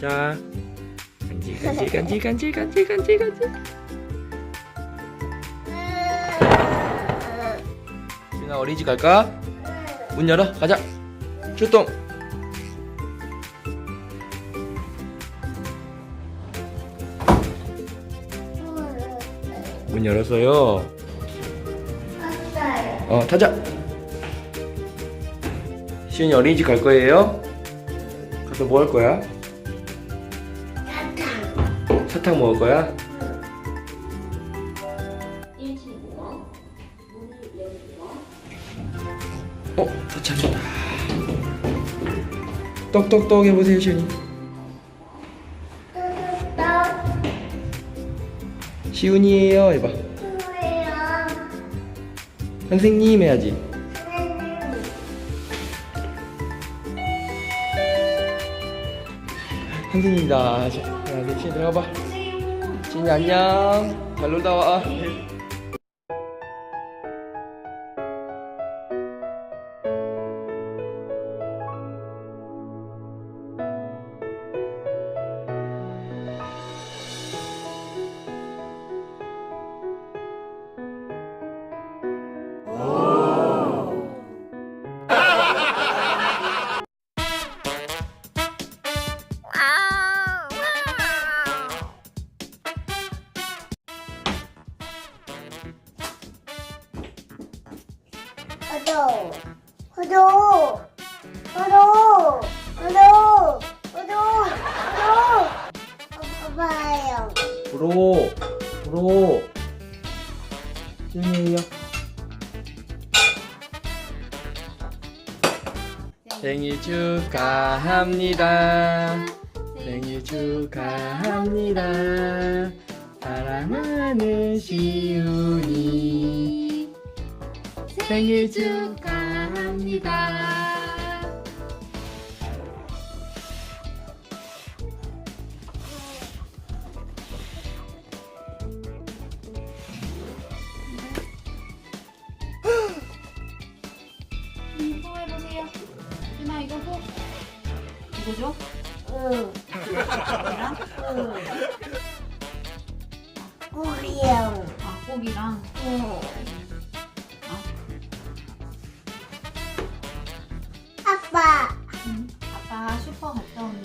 가자. 간질 간질 간질 간질 간질 간질 간질. 준아 어린이집 갈까? 문 열어 가자. 출동. 문 열었어요. 어 타자. 시윤이 어린이집 갈 거예요? 가서 뭐 할 거야? 사탕 먹을 거야? 어, 다 찾았다. 똑똑똑 해보세요, 시윤이. 시윤이에요, 해봐. 선생님 해야지. 선생님이다. 자, 야, 시윤 들어가 봐. 시윤이 안녕. 잘 놀다 와. 호도 호도 호도 호도 호도 호도 봐요 브로, 브로. 시윤이에요. 생일 축하합니다. 생일 축하합니다. 사랑하는 시윤이. 생일 축하합니다. 음, 호 해보세요. 준아 이거 호. 이거죠? 응아 고기랑. 응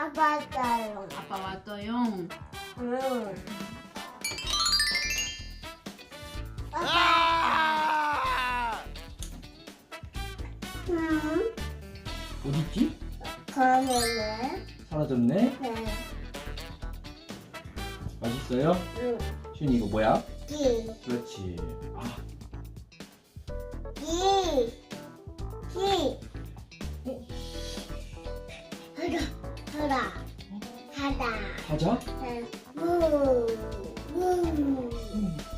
아빠 따요 아빠 왔어요. 응 Ah! 응 어딨지? 그러면은 사라졌네. 네 맛있어요? 응. 시윤이 이거 뭐야? 기, 그렇지. 아, 가자. 자, 우, 우.